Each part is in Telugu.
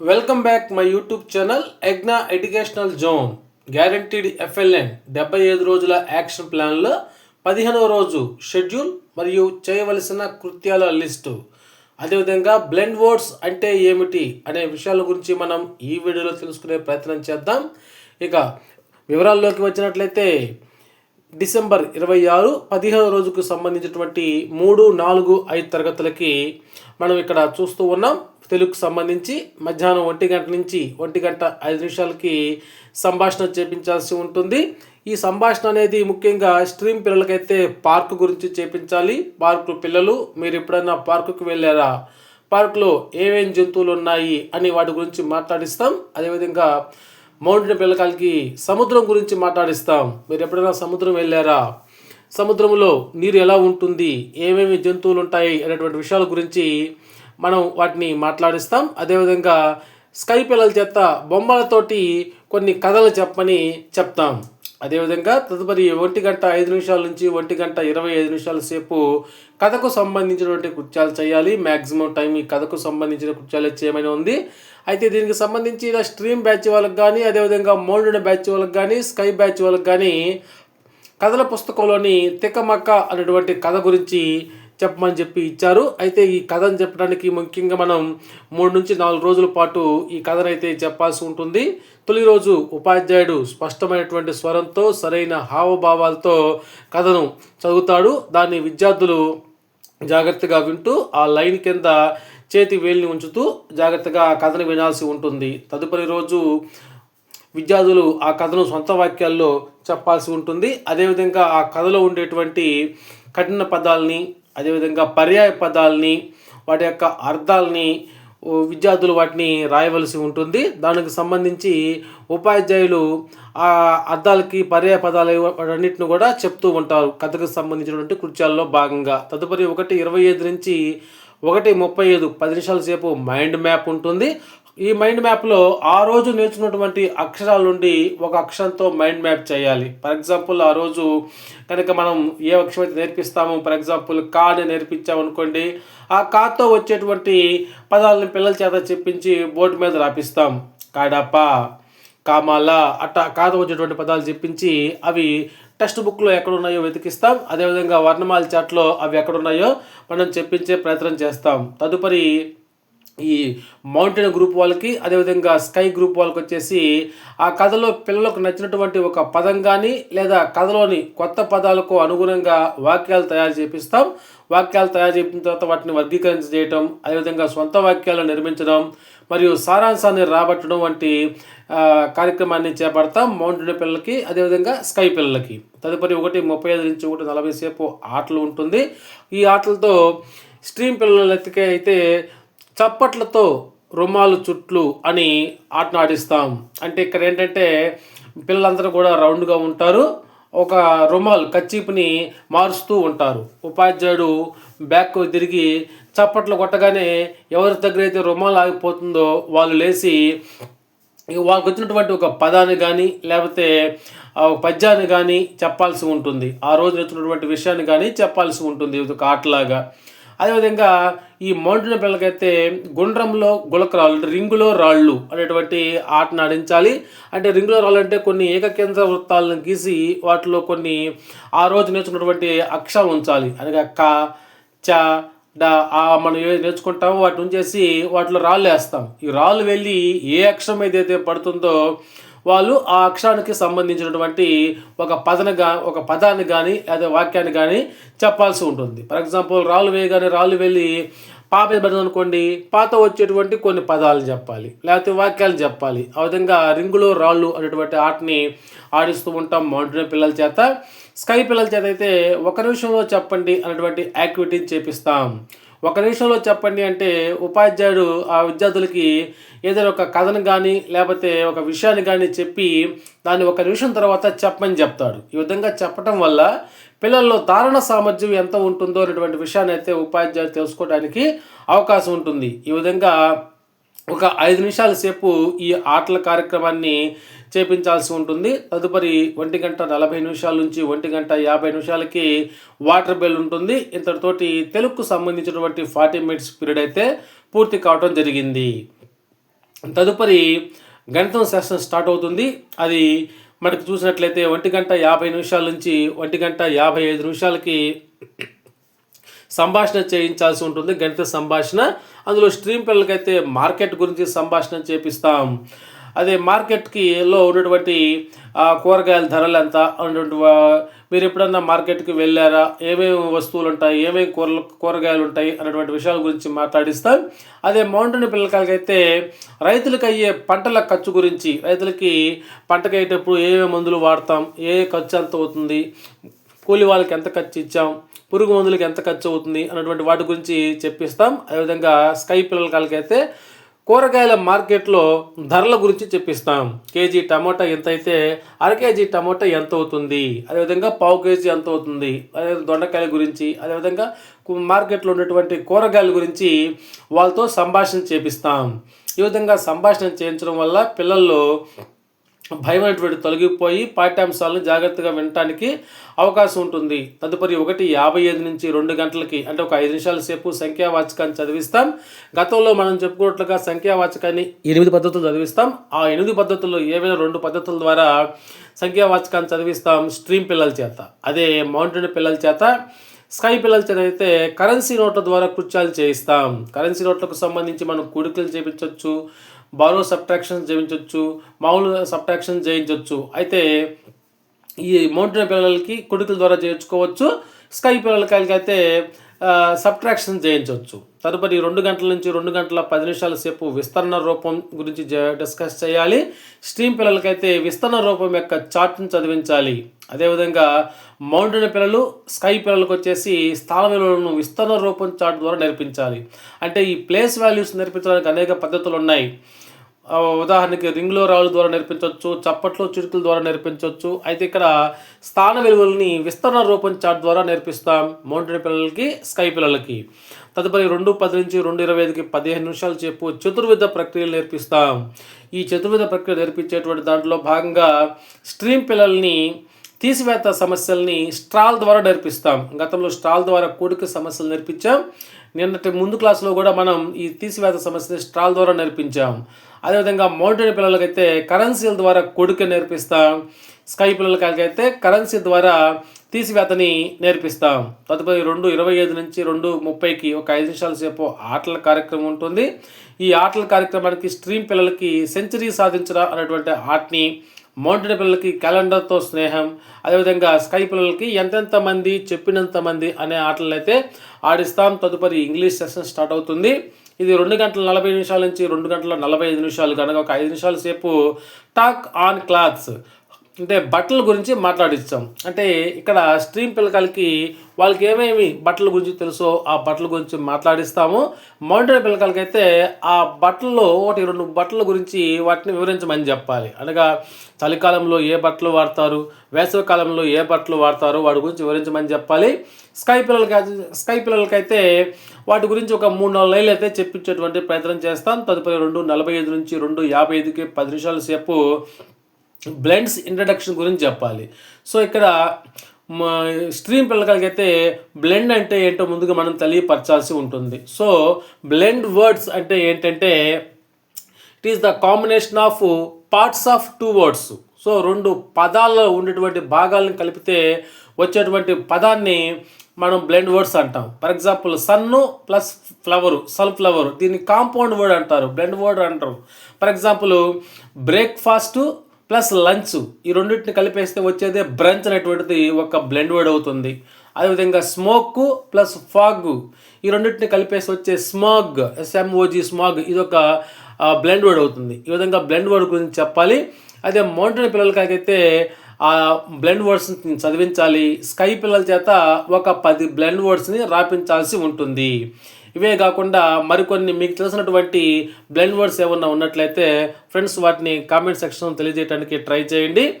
Welcome back my YouTube channel ఎగ్నా educational zone guaranteed FLN డెబ్బై ఐదు రోజుల యాక్షన్ ప్లాన్లో పదిహేనవ రోజు షెడ్యూల్ మరియు చేయవలసిన కృత్యాల లిస్టు. అదేవిధంగా బ్లెండ్ వర్డ్స్ అంటే ఏమిటి అనే విషయాల గురించి మనం ఈ వీడియోలో తెలుసుకునే ప్రయత్నం చేద్దాం. ఇక వివరాల్లోకి వచ్చినట్లయితే డిసెంబర్ ఇరవై ఆరు పదిహేను రోజుకు సంబంధించినటువంటి మూడు నాలుగు ఐదు తరగతులకి మనం ఇక్కడ చూస్తూ ఉన్నాం. తెలుగుకు సంబంధించి మధ్యాహ్నం ఒంటి గంట నుంచి ఒంటి గంట ఐదు నిమిషాలకి సంభాషణ చేపించాల్సి ఉంటుంది. ఈ సంభాషణ అనేది ముఖ్యంగా స్ట్రీమ్ పిల్లలకైతే పార్క్ గురించి చేపించాలి. పార్కు పిల్లలు మీరు ఎప్పుడైనా పార్కుకు వెళ్ళారా? పార్కులో ఏమేం జంతువులు ఉన్నాయి అని వాటి గురించి మాట్లాడిస్తాం. అదేవిధంగా మౌంటైన్ పిల్లకాయలకి సముద్రం గురించి మాట్లాడిస్తాం. మీరు ఎప్పుడైనా సముద్రం వెళ్ళారా? సముద్రంలో నీరు ఎలా ఉంటుంది? ఏమేమి జంతువులు ఉంటాయి? అనేటువంటి విషయాల గురించి మనం వాటిని మాట్లాడిస్తాం. అదేవిధంగా స్కై పిల్లల చేత బొమ్మలతోటి కొన్ని కథలు చెప్పని చెప్తాం. అదేవిధంగా తదుపరి ఒంటి గంట ఐదు నిమిషాల నుంచి ఒంటి గంట ఇరవై ఐదు నిమిషాల సేపు కథకు సంబంధించినటువంటి కృత్యాలు చేయాలి. మ్యాక్సిమం టైం ఈ కథకు సంబంధించిన కృత్యాలు చేయమని ఉంది. అయితే దీనికి సంబంధించి ఇలా స్ట్రీమ్ బ్యాచ్ వాళ్ళకి కానీ అదేవిధంగా మోల్డెడ్ బ్యాచ్ వాళ్ళకి కానీ స్కై బ్యాచ్ వాళ్ళకి కానీ కథల పుస్తకంలోని తిక్కమక్క అనేటువంటి కథ గురించి చెప్పమని చెప్పి ఇచ్చారు. అయితే ఈ కథను చెప్పడానికి ముఖ్యంగా మనం మూడు నుంచి నాలుగు రోజుల పాటు ఈ కథనైతే చెప్పాల్సి ఉంటుంది. తొలి రోజు ఉపాధ్యాయుడు స్పష్టమైనటువంటి స్వరంతో సరైన హావభావాలతో కథను చదువుతాడు. దాన్ని విద్యార్థులు జాగ్రత్తగా వింటూ ఆ లైన్ కింద చేతి వేలిని ఉంచుతూ జాగ్రత్తగా ఆ కథను వినాల్సి ఉంటుంది. తదుపరి రోజు విద్యార్థులు ఆ కథను సొంత వాక్యాల్లో చెప్పాల్సి ఉంటుంది. అదేవిధంగా ఆ కథలో ఉండేటువంటి కఠిన పదాలని అదేవిధంగా పర్యాయ పదాలని వాటి యొక్క అర్థాలని విద్యార్థులు వాటిని రాయవలసి ఉంటుంది. దానికి సంబంధించి ఉపాధ్యాయులు ఆ అర్థాలకి పర్యాయ పదాలు అన్నిటిని కూడా చెప్తూ ఉంటారు. కథకు సంబంధించినటువంటి కృత్యాల్లో భాగంగా. తదుపరి ఒకటి ఇరవై ఐదు నుంచి ఒకటి ముప్పై ఐదు. పది నిమిషాల సేపు మైండ్ మ్యాప్ ఉంటుంది. ఈ మైండ్ మ్యాప్లో ఆ రోజు నేర్చుకున్నటువంటి అక్షరాల నుండి ఒక అక్షరంతో మైండ్ మ్యాప్ చేయాలి. ఫర్ ఎగ్జాంపుల్ ఆ రోజు కనుక మనం ఏ అక్షరం అయితే నేర్పిస్తామో ఫర్ ఎగ్జాంపుల్ కా అని నేర్పించామనుకోండి ఆ కాతో వచ్చేటువంటి పదాలను పిల్లల చేత చెప్పించి బోర్డు మీద రాపిస్తాం. కాడప కామాల అట్ట కాతో వచ్చేటువంటి పదాలు చెప్పించి అవి టెక్స్ట్ బుక్లో ఎక్కడున్నాయో వెతికిస్తాం. అదేవిధంగా వర్ణమాల చాట్లో అవి ఎక్కడున్నాయో మనం చెప్పించే ప్రయత్నం చేస్తాం. తదుపరి ఈ మౌంటైన్ గ్రూప్ వాళ్ళకి అదేవిధంగా స్కై గ్రూప్ వాళ్ళకి వచ్చేసి ఆ కథలో పిల్లలకు నచ్చినటువంటి ఒక పదం కానీ లేదా కథలోని కొత్త పదాలకు అనుగుణంగా వాక్యాలు తయారు చేపిస్తాం. వాక్యాలు తయారు చేసిన తర్వాత వాటిని వర్గీకరణ చేయటం అదేవిధంగా సొంత వాక్యాలను నిర్మించడం మరియు సారాంశాన్ని రాబట్టడం వంటి కార్యక్రమాన్ని చేపడతాం మౌంటైన్ పిల్లలకి అదేవిధంగా స్కై పిల్లలకి. తదుపరి ఒకటి ముప్పై ఐదు నుంచి ఒకటి నలభై సేపు ఆటలు ఉంటుంది. ఈ ఆటలతో స్ట్రీమ్ పిల్లలకి అయితే చప్పట్లతో రుమాలు చుట్లు అని ఆటను ఆడిస్తాం అంటే ఇక్కడ ఏంటంటే పిల్లలందరూ కూడా రౌండ్గా ఉంటారు. ఒక రుమాల్ కచ్చీపుని మారుస్తూ ఉంటారు. ఉపాధ్యాయుడు బ్యాక్ తిరిగి చప్పట్లు కొట్టగానే ఎవరి దగ్గర అయితే రుమాల్ ఆగిపోతుందో వాళ్ళు లేచి వాళ్ళకి వచ్చినటువంటి ఒక పదాన్ని కానీ లేకపోతే పద్యాన్ని కానీ చెప్పాల్సి ఉంటుంది. ఆ రోజు వచ్చినటువంటి విషయాన్ని కానీ చెప్పాల్సి ఉంటుంది. ఒక ఆటలాగా. అదేవిధంగా ఈ మౌంటైన్ పిల్లలకైతే గుండ్రంలో గులకరాళ్ళు రింగులో రాళ్ళు అనేటువంటి ఆటను ఆడించాలి. అంటే రింగులో రాళ్ళు అంటే కొన్ని ఏకకేంద్ర వృత్తాలను గీసి వాటిలో కొన్ని ఆ రోజు నేర్చుకున్నటువంటి అక్షరం ఉంచాలి. అనగా క చ డా ఆ మనం ఏది నేర్చుకుంటామో వాటిని ఉంచేసి వాటిలో రాళ్ళు వేస్తాం. ఈ రాళ్ళు వెళ్ళి ఏ అక్షరం ఏదైతే పడుతుందో వాళ్ళు ఆ అక్షరానికి సంబంధించినటువంటి ఒక పదన ఒక పదాన్ని కానీ లేదా వాక్యాన్ని కానీ చెప్పాల్సి ఉంటుంది. ఫర్ ఎగ్జాంపుల్ రాళ్ళు వేయగానే రాళ్ళు వెళ్ళి పాప పడింది అనుకోండి పాత వచ్చేటువంటి కొన్ని పదాలు చెప్పాలి లేకపోతే వాక్యాలు చెప్పాలి. ఆ విధంగా రింగులో రాళ్ళు అనేటువంటి ఆటని ఆడిస్తూ ఉంటాం మౌంటైన్ పిల్లల చేత. స్కై పిల్లల చేత అయితే ఒక నిమిషంలో చెప్పండి అనేటువంటి యాక్టివిటీని చేపిస్తాం. ఒక నిమిషంలో చెప్పండి అంటే ఉపాధ్యాయుడు ఆ విద్యార్థులకి ఏదైనా ఒక కథను కానీ లేకపోతే ఒక విషయాన్ని కానీ చెప్పి దాన్ని ఒక నిమిషం తర్వాత చెప్పమని చెప్తాడు. ఈ విధంగా చెప్పటం వల్ల పిల్లల్లో ధారణ సామర్థ్యం ఎంత ఉంటుందో అనేటువంటి విషయాన్ని అయితే ఉపాధ్యాయులు తెలుసుకోవడానికి అవకాశం ఉంటుంది. ఈ విధంగా ఒక ఐదు నిమిషాల సేపు ఈ ఆటల కార్యక్రమాన్ని చేపించాల్సి ఉంటుంది. తదుపరి ఒంటి గంట నలభై నిమిషాల నుంచి ఒంటి గంట యాభై నిమిషాలకి వాటర్ బెల్ ఉంటుంది. ఇంతటితోటి తెలుగుకు సంబంధించినటువంటి ఫార్టీ మినిట్స్ పీరియడ్ అయితే పూర్తి కావడం జరిగింది. తదుపరి గణితం సెషన్ స్టార్ట్ అవుతుంది. అది మనకు చూసినట్లయితే ఒంటి గంట యాభై నిమిషాల నుంచి ఒంటి గంట యాభై ఐదు నిమిషాలకి సంభాషణ చేయించాల్సి ఉంటుంది. గణిత సంభాషణ. అందులో స్ట్రీమ్ పిల్లలకైతే మార్కెట్ గురించి సంభాషణ చేపిస్తాం. అదే మార్కెట్కి లో ఉన్నటువంటి కూరగాయల ధరలు ఎంత మీరు ఎప్పుడన్నా మార్కెట్కి వెళ్ళారా? ఏమేమి వస్తువులు ఉంటాయి ఏమేమి కూరలు కూరగాయలు ఉంటాయి అన్నటువంటి విషయాల గురించి మాట్లాడిస్తాం. అదే మౌంటైన్ పిల్లకాయలకైతే రైతులకు అయ్యే పంటల ఖర్చు గురించి రైతులకి పంటకి అయ్యేటప్పుడు ఏమేమి మందులు వాడతాం? ఏ ఖర్చు ఎంత అవుతుంది? కూలి వాళ్ళకి ఎంత ఖర్చు ఇచ్చాం? పురుగు మందులకి ఎంత ఖర్చు అవుతుంది? అన్నటువంటి వాటి గురించి చెప్పిస్తాం. అదేవిధంగా స్కై పిల్లలకైతే కూరగాయల మార్కెట్లో ధరల గురించి చెప్పిస్తాం. కేజీ టమోటా ఎంత అయితే అర కేజీ టమోటా ఎంత అవుతుంది అదేవిధంగా పావు కేజీ ఎంత అవుతుంది అదే దొండకాయల గురించి అదేవిధంగా మార్కెట్లో ఉన్నటువంటి కూరగాయల గురించి వాళ్ళతో సంభాషణ చేపిస్తాం. ఈ విధంగా సంభాషణ చేయించడం వల్ల పిల్లల్లో భయం అనేటువంటి తొలగిపోయి పాఠ్యాంశాలను జాగ్రత్తగా వినటానికి అవకాశం ఉంటుంది. తదుపరి ఒకటి యాభై ఐదు నుంచి రెండు గంటలకి అంటే ఒక ఐదు నిమిషాల సేపు సంఖ్యావాచకాన్ని చదివిస్తాం. గతంలో మనం చెప్పుకున్నట్లుగా సంఖ్యావాచకాన్ని ఎనిమిది పద్ధతులు చదివిస్తాం. ఆ ఎనిమిది పద్ధతుల్లో ఏవైనా రెండు పద్ధతుల ద్వారా సంఖ్యావాచకాన్ని చదివిస్తాం. స్ట్రీమ్ పిల్లల చేత అదే మౌంటైన్ పిల్లల చేత. స్కై పిల్లల చేత అయితే కరెన్సీ నోట్ల ద్వారా కృత్యాలు చేయిస్తాం. కరెన్సీ నోట్లకు సంబంధించి మనం కూడికలు చేయించవచ్చు. బారో సబ్ట్రాక్షన్స్ చేయించవచ్చు మామూలు సబ్ట్రాక్షన్ చేయించవచ్చు అయితే ఈ మౌంటైన్ పిల్లలకి కొడుకుల ద్వారా చేయించుకోవచ్చు స్కై పిల్లలకి అయితే సబ్ట్రాక్షన్ చేయించవచ్చు. తదుపరి రెండు గంటల నుంచి రెండు గంటల పది నిమిషాల సేపు విస్తరణ రూపం గురించి డిస్కస్ చేయాలి. స్ట్రీమ్ పిల్లలకైతే విస్తరణ రూపం యొక్క చార్ట్ని చదివించాలి. అదేవిధంగా మౌంటైన్ పిల్లలు స్కై పిల్లలకు వచ్చేసి స్థాన విలువలను విస్తరణ రూపం చార్ట్ ద్వారా నేర్పించాలి. అంటే ఈ ప్లేస్ వాల్యూస్ నేర్పించడానికి అనేక పద్ధతులు ఉన్నాయి. ఉదాహరణకి రింగ్లో రాళ్ళ ద్వారా నేర్పించవచ్చు చప్పట్లో చిరుకుల ద్వారా నేర్పించవచ్చు అయితే ఇక్కడ స్థాన విలువల్ని విస్తరణ రూపం చార్ట్ ద్వారా నేర్పిస్తాం మౌంటైన్ పిల్లలకి స్కై పిల్లలకి. తదుపరి రెండు పది నుంచి రెండు ఇరవై ఐదుకి పదిహేను నిమిషాలు చెప్పు చతుర్విధ ప్రక్రియలు నేర్పిస్తాం. ఈ చతుర్విధ ప్రక్రియ నేర్పించేటువంటి దాంట్లో భాగంగా స్ట్రీమ్ పిల్లల్ని తీసివేత సమస్యల్ని స్ట్రాల్ ద్వారా నేర్పిస్తాం. గతంలో స్ట్రాల్ ద్వారా కూడిక సమస్యలు నేర్పించాం. నిన్నటి ముందు క్లాస్లో కూడా మనం ఈ తీసివేత సమస్యని స్ట్రాల్ ద్వారా నేర్పించాం. అదేవిధంగా మౌంటైన్ పిల్లలకైతే కరెన్సీల ద్వారా కొడుకు నేర్పిస్తాం. స్కై పిల్లలకైతే కరెన్సీ ద్వారా తీసివేతని నేర్పిస్తాం. తదుపరి రెండు ఇరవై ఐదు నుంచి రెండు ముప్పైకి ఒక ఐదు నిమిషాల సేపు ఆటల కార్యక్రమం ఉంటుంది. ఈ ఆటల కార్యక్రమానికి స్ట్రీమ్ పిల్లలకి సెంచరీ సాధించడం అనేటువంటి ఆటని మౌంటైన్ పిల్లలకి క్యాలెండర్తో స్నేహం అదేవిధంగా స్కై పిల్లలకి ఎంతెంత మంది చెప్పినంత మంది అనే ఆటలు అయితే ఆడిస్తాం. తదుపరి ఇంగ్లీష్ సెషన్ స్టార్ట్ అవుతుంది. ఇది రెండు గంటల నలభై నిమిషాల నుంచి రెండు గంటల నలభై ఐదు నిమిషాలు కనుక ఒక ఐదు నిమిషాల సేపు టాక్ ఆన్ క్లాత్స్. అంటే బట్టల గురించి మాట్లాడిస్తాం. అంటే ఇక్కడ స్ట్రీమ్ పిల్లకాయలకి వాళ్ళకి ఏమేమి బట్టల గురించి తెలుసో ఆ బట్టల గురించి మాట్లాడిస్తాము. మౌంటైన్ పిల్లకాయలకి అయితే ఆ బట్టల్లో ఒకటి రెండు బట్టల గురించి వాటిని వివరించమని చెప్పాలి. అనగా చలికాలంలో ఏ బట్టలు వాడతారు వేసవి కాలంలో ఏ బట్టలు వాడతారు వాటి గురించి వివరించమని చెప్పాలి. స్కై పిల్లలకి స్కై పిల్లలకైతే వాటి గురించి ఒక మూడు నాలుగు లైన్లు అయితే చెప్పించేటువంటి ప్రయత్నం చేస్తాం. తదుపరి రెండు నలభై ఐదు నుంచి రెండు యాభై ఐదుకి పది నిమిషాల సేపు బ్లెండ్స్ ఇంట్రడక్షన్ గురించి చెప్పాలి. సో ఇక్కడ స్ట్రీమ్ పిల్లకాయలకైతే బ్లెండ్ అంటే ఏంటో ముందుగా మనం తెలియపరచాల్సి ఉంటుంది. సో బ్లెండ్ వర్డ్స్ అంటే ఏంటంటే it is the combination of parts of two words so రెండు పదాల్లో ఉండేటువంటి భాగాలను కలిపితే వచ్చేటువంటి పదాన్ని మనం బ్లెండ్ వర్డ్స్ అంటాం. For example sun plus flower sunflower దీన్ని కాంపౌండ్ వర్డ్ అంటారు బ్లెండ్ వర్డ్ అంటారు. For example breakfast plus lunch. ఈ రెండింటిని కలిపేస్తే వచ్చేదే బ్రంచ్ అనేటువంటిది ఒక బ్లెండ్ వర్డ్ అవుతుంది. అదేవిధంగా స్మోక్ ప్లస్ ఫాగ్. ఈ రెండింటిని కలిపేసి వచ్చే స్మాగ్ ఎస్ఎంఓజీ స్మాగ్ ఇది ఒక బ్లెండ్ వర్డ్ అవుతుంది. ఈ విధంగా బ్లెండ్ వర్డ్ గురించి చెప్పాలి. అదే మౌంటైన్ పిల్లలకైతే ఆ బ్లెండ్ వర్డ్స్ని చదివించాలి. స్కై పిల్లల చేత ఒక పది బ్లెండ్ వర్డ్స్ని రాపించాల్సి ఉంటుంది. ఇవే కాకుండా మరికొన్ని మీకు తెలిసినటువంటి బ్లెండ్ వర్డ్స్ ఏమన్నా ఉన్నట్లయితే ఫ్రెండ్స్ వాటిని కామెంట్ సెక్షన్లో తెలియజేయడానికి ట్రై చేయండి.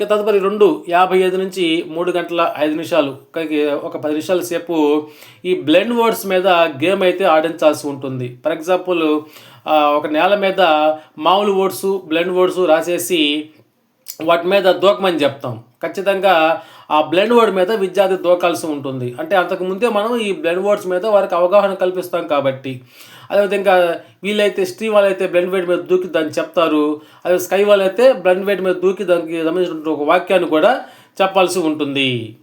ఇక తదుపరి రెండు యాభై ఐదు నుంచి మూడు గంటల ఐదు నిమిషాలు ఒక- ఒక పది నిమిషాల సేపు ఈ బ్లెండ్ వర్డ్స్ మీద గేమ్ అయితే ఆడించాల్సి ఉంటుంది. ఫర్ ఎగ్జాంపుల్ ఒక నేల మీద మామూలు వర్డ్స్ బ్లెండ్ వర్డ్స్ రాసేసి వాటి మీద దూకమని చెప్తాం. ఖచ్చితంగా ఆ బ్లెండ్ వర్డ్ మీద విద్యార్థి దూకాల్సి ఉంటుంది. అంటే అంతకు ముందే మనం ఈ బ్లెండ్ వర్డ్స్ మీద వారికి అవగాహన కల్పిస్తాం కాబట్టి. అదేవిధంగా వీళ్ళైతే స్ట్రీ వాళ్ళైతే బ్లెండ్ వెయిట్ మీద దూకి దాన్ని చెప్తారు. అదే స్కై వాళ్ళైతే బ్లెండ్ వెయిట్ మీద దూకి దానికి సంబంధించిన ఒక వాక్యాన్ని కూడా చెప్పాల్సి ఉంటుంది.